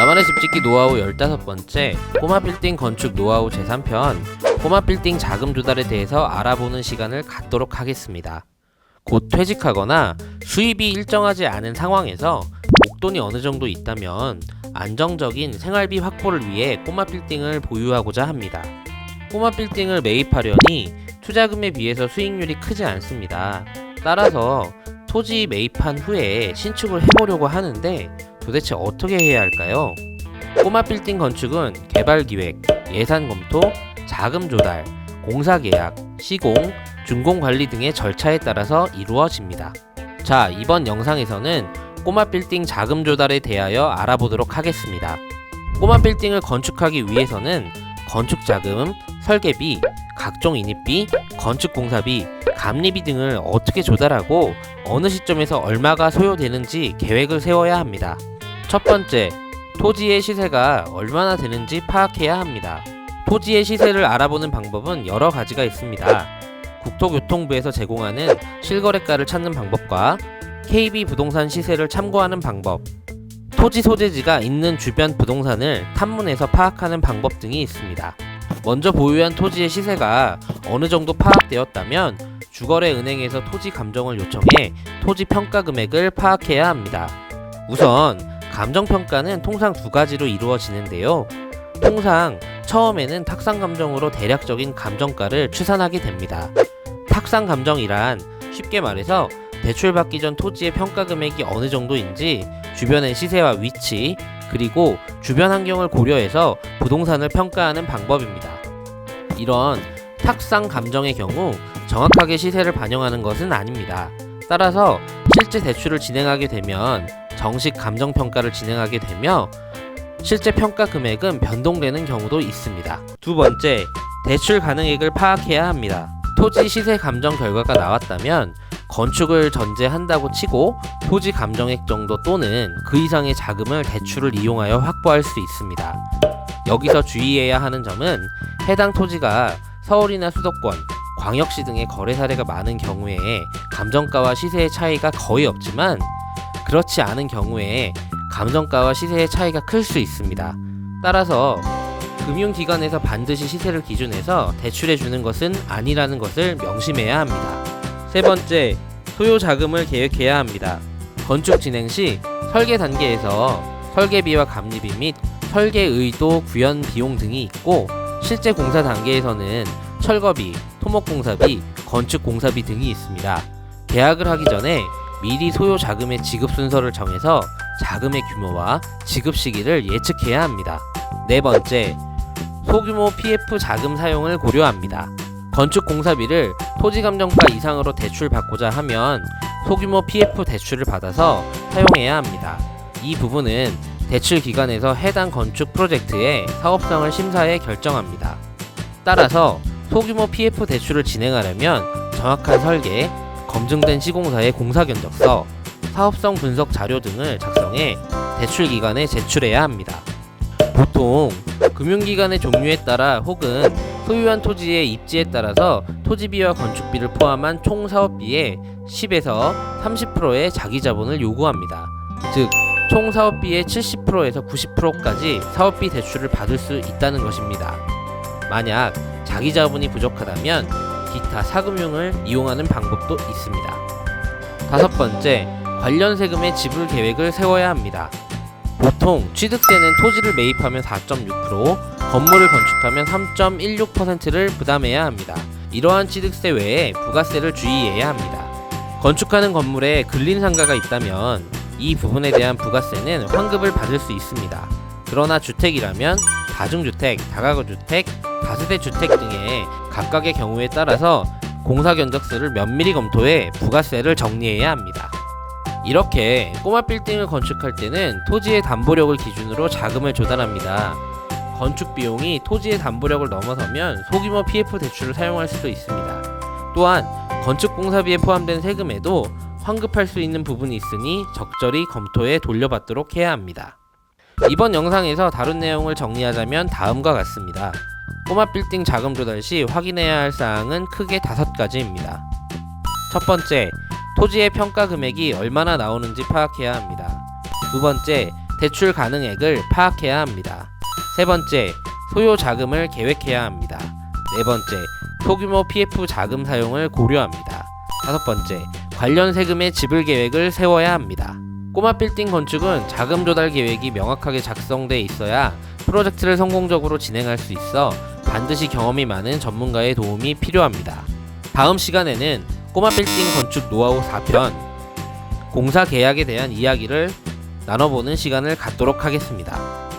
나만의 집 짓기 노하우 15번째 꼬마 빌딩 건축 노하우 제3편 꼬마 빌딩 자금 조달에 대해서 알아보는 시간을 갖도록 하겠습니다. 곧 퇴직하거나 수입이 일정하지 않은 상황에서 목돈이 어느 정도 있다면 안정적인 생활비 확보를 위해 꼬마 빌딩을 보유하고자 합니다. 꼬마 빌딩을 매입하려니 투자금에 비해서 수익률이 크지 않습니다. 따라서 토지 매입한 후에 신축을 해보려고 하는데 도대체 어떻게 해야 할까요? 꼬마 빌딩 건축은 개발 기획, 예산 검토, 자금 조달, 공사 계약, 시공, 준공 관리 등의 절차에 따라서 이루어집니다. 자, 이번 영상에서는 꼬마 빌딩 자금 조달에 대하여 알아보도록 하겠습니다. 꼬마 빌딩을 건축하기 위해서는 건축 자금, 설계비, 각종 인입비, 건축 공사비, 감리비 등을 어떻게 조달하고 어느 시점에서 얼마가 소요되는지 계획을 세워야 합니다. 첫 번째, 토지의 시세가 얼마나 되는지 파악해야 합니다. 토지의 시세를 알아보는 방법은 여러 가지가 있습니다. 국토교통부에서 제공하는 실거래가를 찾는 방법과 KB 부동산 시세를 참고하는 방법, 토지 소재지가 있는 주변 부동산을 탐문해서 파악하는 방법 등이 있습니다. 먼저 보유한 토지의 시세가 어느 정도 파악되었다면 주거래 은행에서 토지 감정을 요청해 토지 평가 금액을 파악해야 합니다. 우선 감정 평가는 통상 두 가지로 이루어지는데요. 통상 처음에는 탁상 감정으로 대략적인 감정가를 추산하게 됩니다. 탁상 감정이란 쉽게 말해서 대출받기 전 토지의 평가 금액이 어느 정도인지 주변의 시세와 위치 그리고 주변 환경을 고려해서 부동산을 평가하는 방법입니다. 이런 탁상 감정의 경우 정확하게 시세를 반영하는 것은 아닙니다. 따라서 실제 대출을 진행하게 되면 정식 감정 평가를 진행하게 되며 실제 평가 금액은 변동되는 경우도 있습니다. 두 번째, 대출 가능액을 파악해야 합니다. 토지 시세 감정 결과가 나왔다면 건축을 전제한다고 치고 토지 감정액 정도 또는 그 이상의 자금을 대출을 이용하여 확보할 수 있습니다. 여기서 주의해야 하는 점은 해당 토지가 서울이나 수도권, 광역시 등의 거래 사례가 많은 경우에 감정가와 시세의 차이가 거의 없지만 그렇지 않은 경우에 감정가와 시세의 차이가 클 수 있습니다. 따라서 금융기관에서 반드시 시세를 기준해서 대출해 주는 것은 아니라는 것을 명심해야 합니다. 세 번째, 소요 자금을 계획해야 합니다. 건축 진행 시 설계 단계에서 설계비와 감리비 및 설계 의도 구현 비용 등이 있고 실제 공사 단계에서는 철거비, 토목공사비, 건축공사비 등이 있습니다. 계약을 하기 전에 미리 소요 자금의 지급 순서를 정해서 자금의 규모와 지급 시기를 예측해야 합니다. 네 번째, 소규모 PF 자금 사용을 고려합니다. 건축 공사비를 토지 감정가 이상으로 대출 받고자 하면 소규모 PF 대출을 받아서 사용해야 합니다. 이 부분은 대출 기관에서 해당 건축 프로젝트의 사업성을 심사해 결정합니다. 따라서 소규모 PF 대출을 진행하려면 정확한 설계, 검증된 시공사의 공사 견적서, 사업성 분석 자료 등을 작성해 대출 기관에 제출해야 합니다. 보통 금융기관의 종류에 따라 혹은 소유한 토지의 입지에 따라서 토지비와 건축비를 포함한 총 사업비의 10에서 30%의 자기 자본을 요구합니다. 즉, 총 사업비의 70%에서 90%까지 사업비 대출을 받을 수 있다는 것입니다. 만약 자기 자본이 부족하다면 기타 사금융을 이용하는 방법도 있습니다. 다섯 번째, 관련 세금의 지불 계획을 세워야 합니다. 보통 취득세는 토지를 매입하면 4.6%, 건물을 건축하면 3.16%를 부담해야 합니다. 이러한 취득세 외에 부가세를 주의해야 합니다. 건축하는 건물에 근린 상가가 있다면 이 부분에 대한 부가세는 환급을 받을 수 있습니다. 그러나 주택이라면 다중주택, 다가구주택, 다세대 주택 등의 각각의 경우에 따라서 공사 견적서를 면밀히 검토해 부가세를 정리해야 합니다. 이렇게 꼬마 빌딩을 건축할 때는 토지의 담보력을 기준으로 자금을 조달합니다. 건축 비용이 토지의 담보력을 넘어서면 소규모 PF 대출을 사용할 수도 있습니다. 또한 건축 공사비에 포함된 세금에도 환급할 수 있는 부분이 있으니 적절히 검토해 돌려받도록 해야 합니다. 이번 영상에서 다룬 내용을 정리하자면 다음과 같습니다. 꼬마 빌딩 자금 조달 시 확인해야 할 사항은 크게 다섯 가지입니다. 첫 번째, 토지의 평가 금액이 얼마나 나오는지 파악해야 합니다. 두 번째, 대출 가능액을 파악해야 합니다. 세 번째, 소요 자금을 계획해야 합니다. 네 번째, 소규모 PF 자금 사용을 고려합니다. 다섯 번째, 관련 세금의 지불 계획을 세워야 합니다. 꼬마 빌딩 건축은 자금 조달 계획이 명확하게 작성돼 있어야 프로젝트를 성공적으로 진행할 수 있어 반드시 경험이 많은 전문가의 도움이 필요합니다. 다음 시간에는 꼬마 빌딩 건축 노하우 4편 공사 계약에 대한 이야기를 나눠보는 시간을 갖도록 하겠습니다.